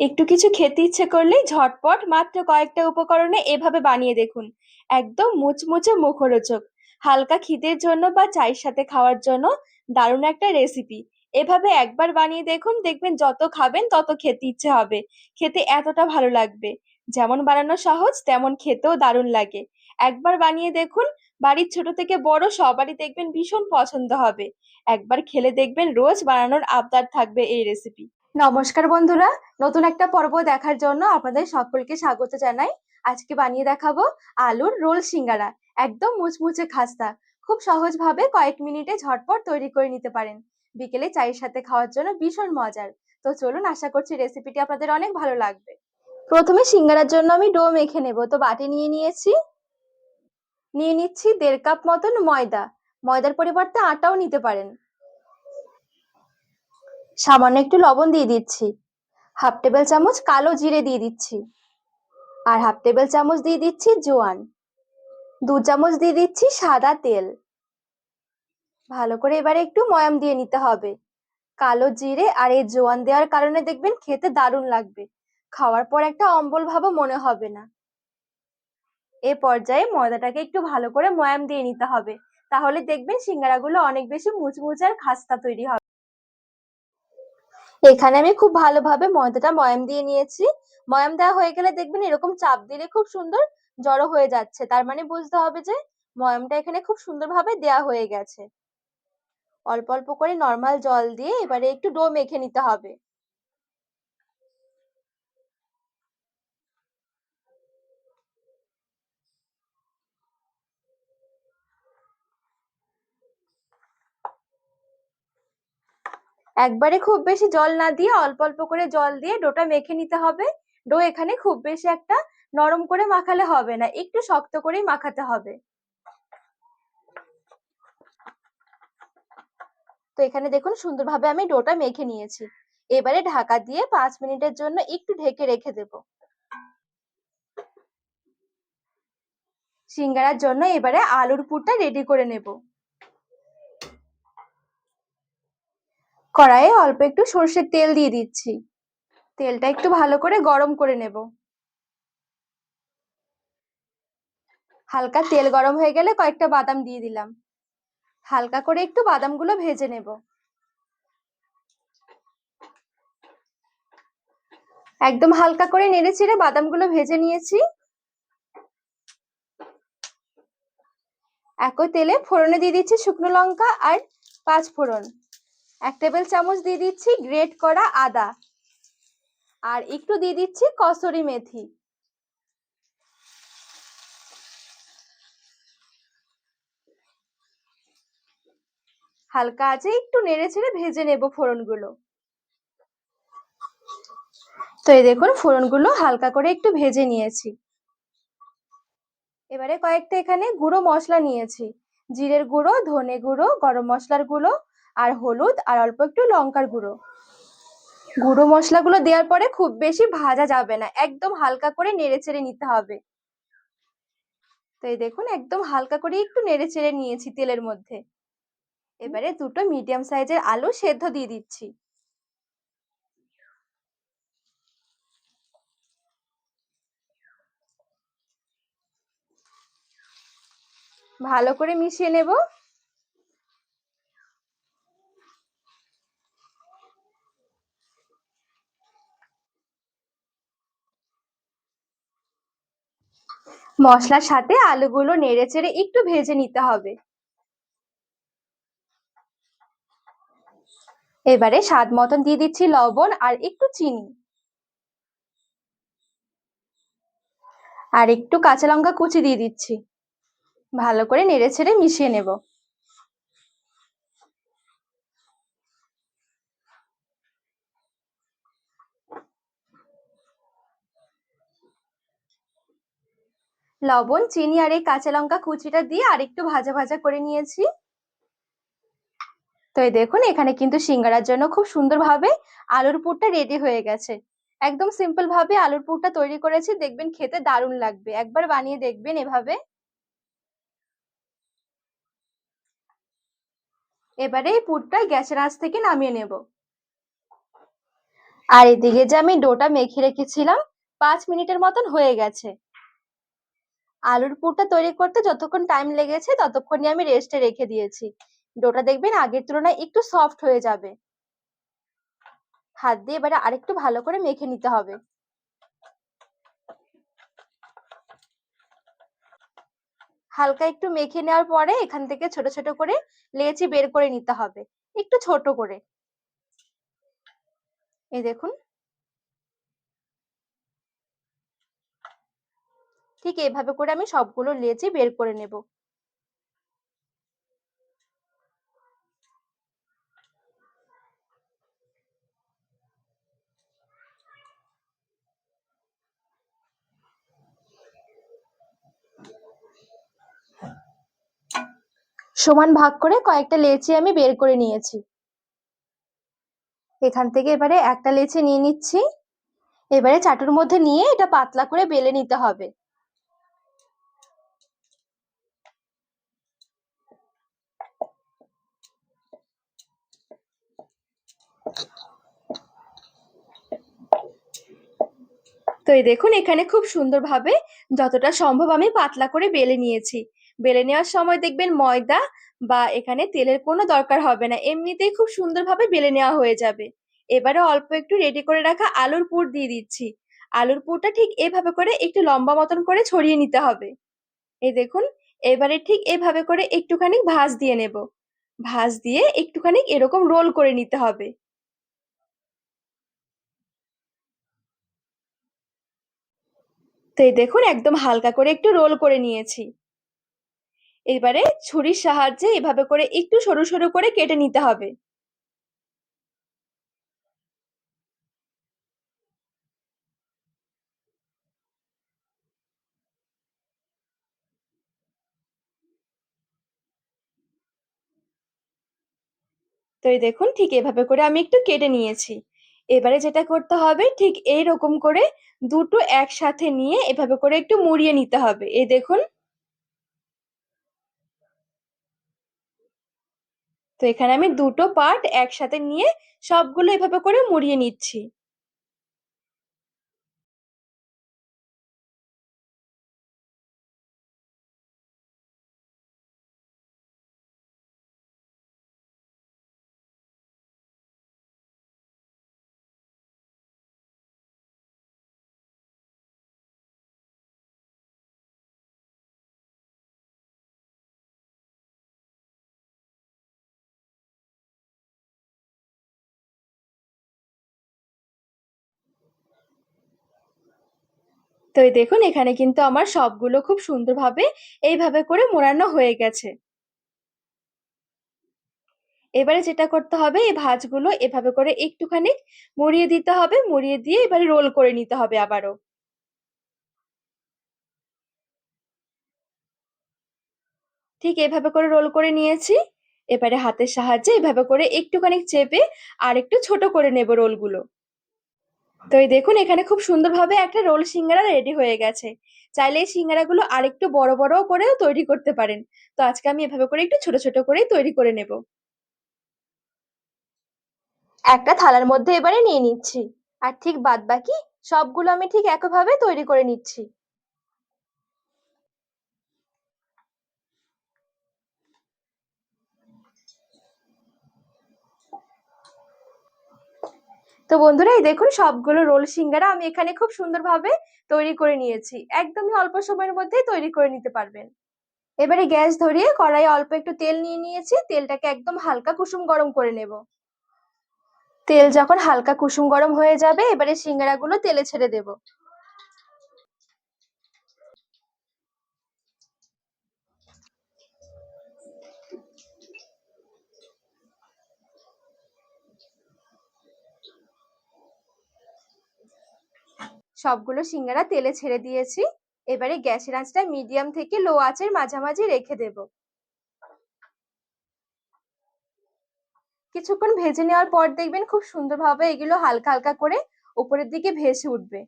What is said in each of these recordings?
একটু কিছু খেতে ইচ্ছে করলেই ঝটপট মাত্র কয়েকটা উপকরণে এভাবে বানিয়ে দেখুন। একদম মুচমুচে মুখরোচক। হালকা খিদের জন্য বা চায়ের সাথে খাওয়ার জন্য দারুণ একটা রেসিপি এভাবে একবার বানিয়ে দেখুন, দেখবেন যত খাবেন তত খেতে ইচ্ছে হবে। খেতে এতটা ভালো লাগবে। যেমন বানানো সহজ, তেমন খেতেও দারুণ লাগে। একবার বানিয়ে দেখুন, বাড়ির ছোট থেকে বড় সবারই দেখবেন ভীষণ পছন্দ হবে। একবার খেলে দেখবেন রোজ বানানোর আবদার থাকবে এই রেসিপি নমস্কার বন্ধুরা, নতুন একটা পর্ব দেখার জন্য আপনাদের সকলকে স্বাগত জানাই। আজকে বানিয়ে দেখাবো আলুর রোল সিঙ্গারা, একদম মুচমুচে খাস্তা। খুব সহজভাবে কয়েক মিনিটে ঝটপট তৈরি করে নিতে পারেন। বিকেলে চায়ের সাথে খাওয়ার জন্য ভীষণ মজার। তো চলুন, আশা করছি রেসিপিটি আপনাদের অনেক ভালো লাগবে। প্রথমে সিঙ্গারার জন্য আমি ডো মেখে নেব। তো বাটি নিয়ে নিয়েছি। নিয়ে নিচ্ছি দেড় কাপ মতন ময়দা। ময়দার পরিবর্তে আটাও নিতে পারেন। সামান্য একটু লবণ দিয়ে দিচ্ছি। হাফ টেবিল চামচ কালো জিরে দিয়ে দিচ্ছি। আর হাফ টেবিল চামচ দিয়ে দিচ্ছি জোয়ান। দু চামচ দিয়ে দিচ্ছি সাদা তেল। ভালো করে এবারে একটু ময়াম দিয়ে নিতে হবে। কালো জিরে আর এই জোয়ান দেওয়ার কারণে দেখবেন খেতে দারুণ লাগবে। খাওয়ার পর একটা অম্বল ভাবও মনে হবে না। এ পর্যায়ে ময়দাটাকে একটু ভালো করে ময়াম দিয়ে নিতে হবে। তাহলে দেখবেন সিঙ্গারাগুলো অনেক বেশি মুচমুচে আর খাস্তা তৈরি হবে। এখানে আমি খুব ভালোভাবে ময়দাটা ময়াম দিয়ে নিয়েছি। ময়াম দেওয়া হয়ে গেলে দেখবেন এরকম চাপ দিলে খুব সুন্দর জড়ো হয়ে যাচ্ছে। তার মানে বুঝতে হবে যে ময়ামটা এখানে খুব সুন্দরভাবে দেয়া হয়ে গেছে। অল্প অল্প করে নর্মাল জল দিয়ে এবারে একটু ডো মেখে নিতে হবে। একবারে খুব বেশি জল না দিয়ে অল্প অল্প করে জল দিয়ে ডোটা মেখে নিতে হবে। ডো এখানে খুব বেশি একটা নরম করে মাখালে হবে না, একটু শক্ত করেই মাখাতে হবে। তো এখানে দেখুন সুন্দরভাবে আমি ডোটা মেখে নিয়েছি। এবারে ঢাকা দিয়ে পাঁচ মিনিটের জন্য একটু ঢেকে রেখে দেব। সিঙ্গারার জন্য এবারে আলুর পুরটা রেডি করে নেব। কড়াইয়ে অল্প একটু সর্ষের তেল দিয়ে দিচ্ছি। তেলটা একটু ভালো করে গরম করে নেব। হালকা তেল গরম হয়ে গেলে কয়েকটা বাদাম দিয়ে দিলাম। হালকা করে একটু বাদামগুলো ভেজে নেব। একদম হালকা করে নেড়ে চেড়ে বাদামগুলো ভেজে নিয়েছি। একই তেলে ফোড়নে দিয়ে দিচ্ছি শুকনো লঙ্কা আর পাঁচ ফোড়ন। এক টেবিল চামচ দিয়ে দিচ্ছি গ্রেট করা আদা। আর একটু দিয়ে দিচ্ছি কসরি মেথি। হালকা আছে একটু নেড়ে ছেড়ে ভেজে নেব ফোড়নগুলো। তো এই দেখুন, ফোড়নগুলো হালকা করে একটু ভেজে নিয়েছি। এবারে কয়েকটা এখানে গুঁড়ো মশলা নিয়েছি। জিরের গুঁড়ো, ধনে গুঁড়ো, গরম মশলার গুঁড়ো আর হলুদ আর অল্প একটু লঙ্কার গুঁড়ো। গুঁড়ো মশলাগুলো দেওয়ার পরে খুব বেশি ভাজা যাবে না, একদম হালকা করে নেড়ে চেড়ে নিতে হবে। তো এই দেখুন, একদম হালকা করে একটু নেড়ে চেড়ে নিয়েছি তেলের মধ্যে। এবারে দুটো মিডিয়াম সাইজের আলু সেদ্ধ দিয়ে দিচ্ছি। ভালো করে মিশিয়ে নেব। মশলার সাথে আলুগুলো নেড়ে চেড়ে একটু ভেজে নিতে হবে। এবারে স্বাদ মতন দিয়ে দিচ্ছি লবণ আর একটু চিনি। আর একটু কাঁচা লঙ্কা কুচি দিয়ে দিচ্ছি। ভালো করে নেড়ে ছেড়ে মিশিয়ে নেব। লবণ, চিনি আর এই কাঁচা লঙ্কা কুচিটা দিয়ে আর একটু ভাজা ভাজা করে নিয়েছি। তো দেখুন, এখানে কিন্তু সিঙ্গারার জন্য খুব সুন্দরভাবে আলুর পুরটা রেডি হয়ে গেছে। একদম সিম্পল ভাবে আলুর পুরটা তৈরি করেছি, দেখবেন খেতে দারুণ লাগবে। একবার বানিয়ে দেখবেন এভাবে। এবারে এই পুরটা গ্যাসের আঁচ থেকে নামিয়ে নেব। আর এদিকে যে আমি ডোটা মেখে রেখেছিলাম, পাঁচ মিনিটের মতন হয়ে গেছে। আলুর পুরটা তৈরি করতে যতক্ষণ টাইম লেগেছে ততক্ষণই আমি রেস্টে রেখে দিয়েছি। ডোটা দেখবেন আগের তুলনায় একটু সফট হয়ে যাবে। হাত দিয়ে এবারে আরেকটু ভালো করে মেখে নিতে হবে। হালকা একটু মেখে নেওয়ার পরে এখান থেকে ছোট ছোট করে লেচি বের করে নিতে হবে। একটু ছোট করে। এই দেখুন ঠিক এইভাবে করে আমি সবগুলো লেচি বের করে নেব। সমান ভাগ করে কয়েকটা লেচি আমি বের করে নিয়েছি। এখান থেকে এবারে একটা লেচি নিয়ে নিচ্ছি। এবারে চাটুর মধ্যে নিয়ে এটা পাতলা করে বেলে নিতে হবে। তো এই দেখুন, এখানে খুব সুন্দরভাবে যতটা সম্ভব আমি পাতলা করে বেলে নিয়েছি। বেলে নেওয়ার সময় দেখবেন ময়দা বা এখানে তেলের কোনো দরকার হবে না, এমনিতেই খুব সুন্দরভাবে বেলে নেওয়া হয়ে যাবে। এবারে অল্প একটু রেডি করে রাখা আলুর পুর দিয়ে দিচ্ছি। আলুর পুরটা ঠিক এভাবে করে একটু লম্বা মতন করে ছড়িয়ে নিতে হবে। এই দেখুন, এবারে ঠিক এভাবে করে একটুখানি ভাঁজ দিয়ে নেব। ভাঁজ দিয়ে একটুখানি এরকম রোল করে নিতে হবে। তো এই দেখুন, একদম হালকা করে একটু রোল করে নিয়েছি। এবারে ছুরির সাহায্যে এভাবে করে একটু সরু সরু করে কেটে নিতে হবে। তো এই দেখুন, ঠিক এভাবে করে আমি একটু কেটে নিয়েছি। এবারে যেটা করতে হবে, ঠিক এইরকম করে দুটো একসাথে নিয়ে এভাবে করে একটু মুড়িয়ে নিতে হবে। এই দেখুন। তো এখানে আমি দুটো পার্ট একসাথে নিয়ে সবগুলো এভাবে করে মুড়িয়ে নিচ্ছি। তো এই দেখুন, এখানে কিন্তু আমার সবগুলো খুব সুন্দরভাবে এইভাবে করে মোড়ানো হয়ে গেছে। এবারে যেটা করতে হবে, এই ভাঁজগুলো এভাবে করে একটুখানি মুড়িয়ে দিতে হবে, মুড়িয়ে দিয়ে এবারে রোল করে নিতে হবে আবারও। ঠিক এভাবে করে রোল করে নিয়েছি। এবারে হাতের সাহায্যে এভাবে করে একটুখানি চেপে আর একটু ছোট করে নেব রোলগুলো। তো এই দেখুন, এখানে খুব সুন্দরভাবে একটা রোল সিঙ্গারা রেডি হয়ে গেছে। চাইলে এই সিঙ্গারাগুলো আরেকটু বড় বড় করেও তৈরি করতে পারেন। তো আজকে আমি এভাবে করে একটু ছোট ছোট করেই তৈরি করে নেব। একটা থালার মধ্যে এবারে নিয়ে নিচ্ছি। আর ঠিক বাদ বাকি সবগুলো আমি ঠিক একইভাবে তৈরি করে নিচ্ছি। তো বন্ধুরা, এই দেখুন সবগুলো রোল সিঙ্গারা আমি এখানে খুব সুন্দরভাবে তৈরি করে নিয়েছি। একদমই অল্প সময়ের মধ্যেই তৈরি করে নিতে পারবেন। এবারে গ্যাস ধরিয়ে কড়াই অল্প একটু তেল নিয়ে নিয়েছি। তেলটাকে একদম হালকা কুসুম গরম করে নেব। তেল যখন হালকা কুসুম গরম হয়ে যাবে, এবারে সিঙ্গারাগুলো তেলে ছেড়ে দেব। সবগুলো সিঙ্গারা তেলে ছেড়ে দিয়েছি। এবারে গ্যাসের আঁচটা মিডিয়াম থেকে লো আঁচের মাঝামাঝি রেখে দেব। কিছুক্ষণ ভেজে নেওয়ার পর দেখবেন খুব সুন্দরভাবে এগুলো হালকা হালকা করে উপরের দিকে ভেসে উঠবে।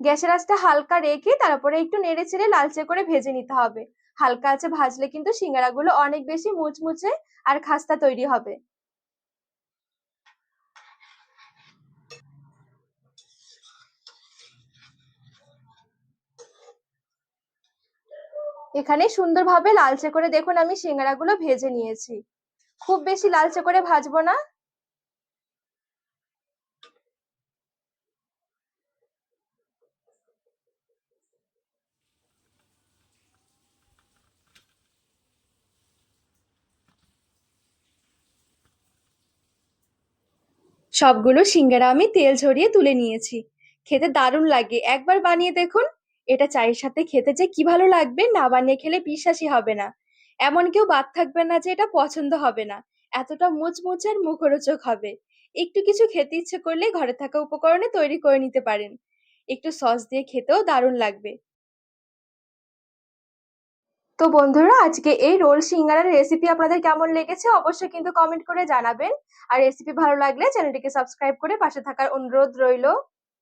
গ্যাসের আঁচটা হালকা রেখে তারপরে একটু নেড়ে চেড়ে লালচে করে ভেজে নিতে হবে। হালকা আছে ভাজলে কিন্তু সিঙ্গারাগুলো অনেক বেশি মুচমুচে আর খাস্তা তৈরি হবে। এখানে সুন্দরভাবে লালচে করে দেখুন আমি সিঙ্গারাগুলো ভেজে নিয়েছি। খুব বেশি লালচে করে ভাজবো না। সবগুলো সিঙ্গারা আমি তেল ঝরিয়ে তুলে নিয়েছি। খেতে দারুণ লাগে। একবার বানিয়ে দেখুন। এটা চায়ের সাথে খেতে যে কি ভালো লাগবে না বানিয়ে খেলে বিশ্বাসই হবে না। এমন কেউ বাদ থাকবে না যে এটা পছন্দ হবে না। এতটা মুচমুচে আর মুখরোচক হবে। একটু কিছু খেতে ইচ্ছে করলে ঘরে থাকা উপকরণে তৈরি করে নিতে পারেন। একটু সস দিয়ে খেতেও দারুণ লাগবে। তো বন্ধুরা, আজকে এই রোল সিঙ্গারার রেসিপি আপনাদের কেমন লেগেছে অবশ্যই কিন্তু কমেন্ট করে জানাবেন। আর রেসিপি ভালো লাগলে চ্যানেলটিকে সাবস্ক্রাইব করে পাশে থাকার অনুরোধ রইল।